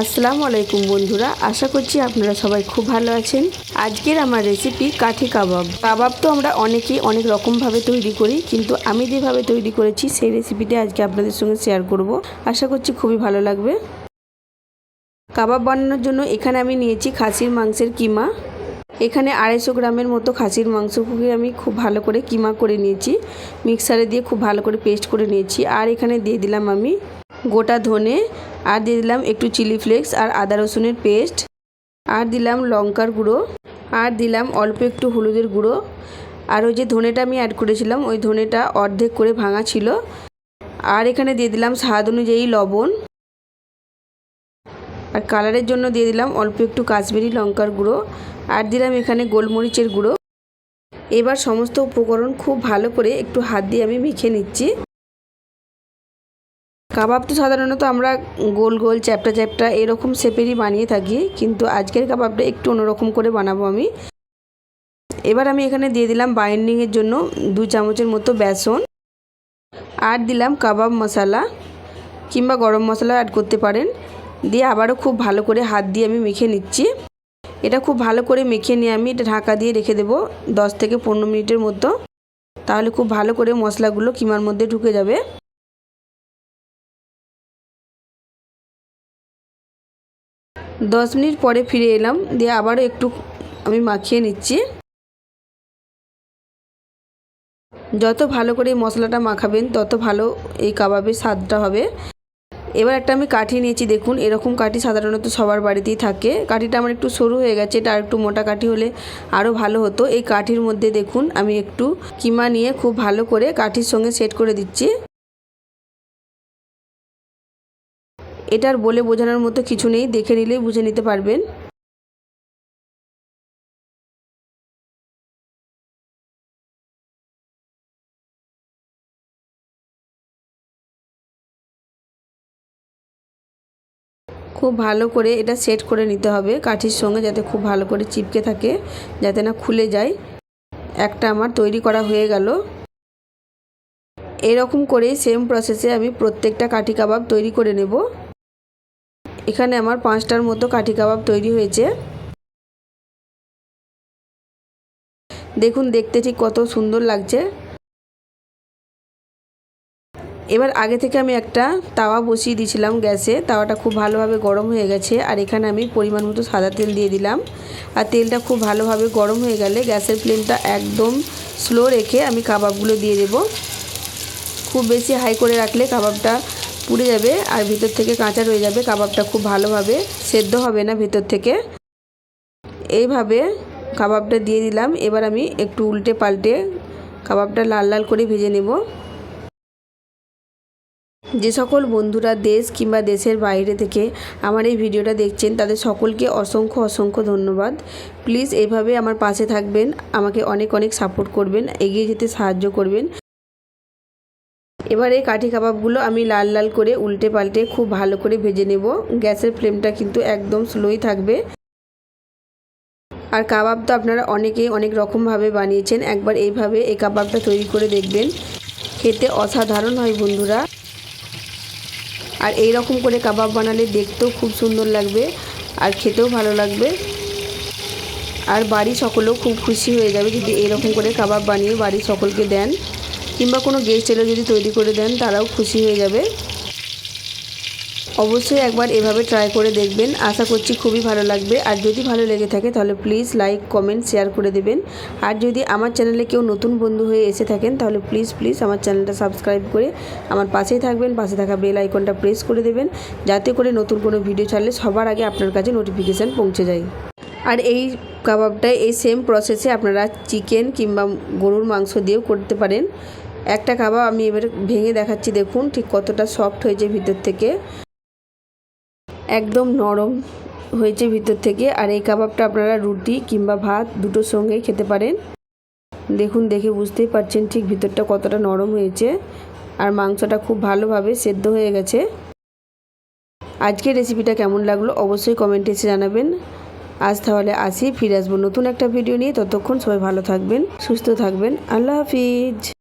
আসসালামু আলাইকুম বন্ধুরা, আশা করছি আপনারা সবাই খুব ভালো আছেন। আজকের আমার রেসিপি কাঠি কাবাব। কাবাব তো আমরা অনেকেই অনেক রকমভাবে তৈরি করি, কিন্তু আমি যেভাবে তৈরি করেছি সেই রেসিপিটা আজকে আপনাদের সঙ্গে শেয়ার করব। আশা করছি খুবই ভালো লাগবে। কাবাব বানানোর জন্য এখানে আমি নিয়েছি খাসির মাংসের কিমা। এখানে আড়াইশো গ্রামের মতো খাসির মাংসকে আমি খুব ভালো করে কিমা করে নিয়েছি। মিক্সারে দিয়ে খুব ভালো করে পেস্ট করে নিয়েছি। আর এখানে দিয়ে দিলাম আমি গোটা ধনে আর দিয়ে দিলাম একটু চিলি ফ্লেক্স আর আদা রসুনের পেস্ট। আর দিলাম লঙ্কার গুঁড়ো। আর দিলাম অল্প একটু হলুদের গুঁড়ো। আর ওই যে ধনেটা আমি অ্যাড করেছিলাম, ওই ধনেটা অর্ধেক করে ভাঙা ছিল। আর এখানে দিয়ে দিলাম স্বাদ অনুযায়ী লবণ। আর কালারের জন্য দিয়ে দিলাম অল্প একটু কাশ্মীরি লঙ্কার গুঁড়ো। আর দিলাম এখানে গোলমরিচের গুঁড়ো। এবার সমস্ত উপকরণ খুব ভালো করে একটু হাত দিয়ে আমি মেখে নিচ্ছি। কাবাব তো সাধারণত আমরা গোল গোল, চ্যাপটা চ্যাপটা এরকম শেপেরই বানিয়ে থাকি, কিন্তু আজকের কাবাবটা একটু অন্যরকম করে বানাবো আমি। এবার আমি এখানে দিয়ে দিলাম বাইন্ডিংয়ের জন্য দু চামচের মতো বেসন, আর দিলাম কাবাব মশলা কিংবা গরম মশলা অ্যাড করতে পারেন। দিয়ে আবারও খুব ভালো করে হাত দিয়ে আমি মেখে নিচ্ছি। এটা খুব ভালো করে মেখে নিয়ে আমি এটা ঢাকা দিয়ে রেখে দেবো দশ থেকে পনেরো মিনিটের মতো। তাহলে খুব ভালো করে মশলাগুলো কিমার মধ্যে ঢুকে যাবে। দশ মিনিট পরে ফিরে এলাম, দিয়ে আবারও একটু আমি মাখিয়ে নিচ্ছি। যত ভালো করে মশলাটা মাখাবেন, তত ভালো এই কাবাবের স্বাদটা হবে। এবার একটা আমি কাঠি নিয়েছি, দেখুন, এরকম কাঠি সাধারণত সবার বাড়িতেই থাকে। কাঠিটা আমার একটু সরু হয়ে গেছে, এটা আর একটু মোটা কাঠি হলে আরও ভালো হতো। এই কাঠির মধ্যে দেখুন, আমি একটু কিমা নিয়ে খুব ভালো করে কাঠির সঙ্গে সেট করে দিচ্ছি। এটার বলে বোঝানোর মতো কিছু নেই, দেখে নিলেই বুঝে নিতে পারবেন। খুব ভালো করে এটা সেট করে নিতে হবে কাঠির সঙ্গে, যাতে খুব ভালো করে চিপকে থাকে, যাতে না খুলে যায়। একটা আমার তৈরি করা হয়ে গেল। এরকম করে সেম প্রসেসে আমি প্রত্যেকটা কাঠি কাবাব তৈরি করে নেব। এখানে আমার পাঁচটার মতো কাঠি কাবাব তৈরি হয়েছে। দেখুন, দেখতে ঠিক কত সুন্দর লাগছে। এবার আগে থেকে আমি একটা তাওয়া বসিয়ে দিয়েছিলাম গ্যাসে। তাওয়াটা খুব ভালোভাবে গরম হয়ে গেছে আর এখানে আমি পরিমাণ মতো সাদা তেল দিয়ে দিলাম। আর তেলটা খুব ভালোভাবে গরম হয়ে গেলে গ্যাসের ফ্লেমটা একদম স্লো রেখে আমি কাবাবগুলো দিয়ে দেব। খুব বেশি হাই করে রাখলে কাবাবটা পুড়ে যাবে আর ভিতর থেকে কাঁচা রয়ে যাবে, কাবাবটা খুব ভালোভাবে। সেদ্ধ হবে না ভিতর থেকে। এইভাবে কাবাবটা দিয়ে দিলাম। এবার আমি একটু উল্টে পাল্টে কাবাবটা লাল লাল করে ভেজে নেব। যে সকল বন্ধুরা দেশ কিংবা দেশের বাইরে থেকে আমার এই ভিডিওটা দেখছেন, তাদের সকলকে অসংখ্য অসংখ্য ধন্যবাদ। প্লিজ এভাবে আমার পাশে থাকবেন। আমাকে অনেক অনেক সাপোর্ট করবেন, এগিয়ে যেতে সাহায্য করবেন। এবার এই কাঠি কাবাবগুলো আমি লাল লাল করে উল্টে পাল্টে খুব ভালো করে ভেজে নেব। গ্যাসের ফ্লেমটা কিন্তু একদম স্লোই থাকবে। আর কাবাব তো আপনারা অনেকেই অনেক রকমভাবে বানিয়েছেন। একবার এইভাবে এই কাবাবটা তৈরি করে দেখবেন। খেতে অসাধারণ হয় বন্ধুরা। আর এই রকম করে কাবাব বানালে দেখতেও খুব সুন্দর লাগবে আর খেতেও ভালো লাগবে। আর বাড়ি সকলেও খুব খুশি হয়ে যাবে যদি এরকম করে কাবাব বানিয়ে বাড়ি সকলকে দেন। কিংবা কোনো গেস্ট এলে যদি তৈরি করে দেন, তারাও খুশি হয়ে যাবে। অবশ্যই একবার এভাবে ট্রাই করে দেখবেন। আশা করছি খুবই ভালো লাগবে। আর যদি ভালো লেগে থাকে, তাহলে প্লিজ লাইক কমেন্ট শেয়ার করে দেবেন। আর যদি আমার চ্যানেলে কেউ নতুন বন্ধু হয়ে এসে থাকেন, তাহলে প্লিজ প্লিজ আমার চ্যানেলটা সাবস্ক্রাইব করে আমার পাশেই থাকবেন। পাশে থাকা বেল আইকনটা প্রেস করে দেবেন, যাতে করে নতুন কোনো ভিডিও ছাড়লে সবার আগে আপনার কাছে নোটিফিকেশান পৌঁছে যায়। আর এই কাবাবটা এই সেম প্রসেসে আপনারা চিকেন কিংবা গরুর মাংস দিয়েও করতে পারেন। একটা কাবাব আমি এবার ভেঙে দেখাচ্ছি, দেখুন ঠিক কতটা সফট হয়েছে ভিতর থেকে। একদম নরম হয়েছে ভিতর থেকে, আর এই কাবাবটা আপনারা রুটি কিংবা ভাত দুটোর সঙ্গেই খেতে পারেন। দেখুন, দেখে বুঝতেই পারছেন ঠিক ভিতরটা কতটা নরম হয়েছে, আর মাংসটা খুব ভালোভাবে সেদ্ধ হয়ে গেছে। আজকের রেসিপিটা কেমন লাগল অবশ্যই কমেন্টে এসে জানাবেন। আজ তাহলে আসি, ফিরে আসব নতুন একটা ভিডিও নিয়ে। ততক্ষণ সবাই ভালো থাকবেন, সুস্থ থাকবেন। আল্লাহ হাফিজ।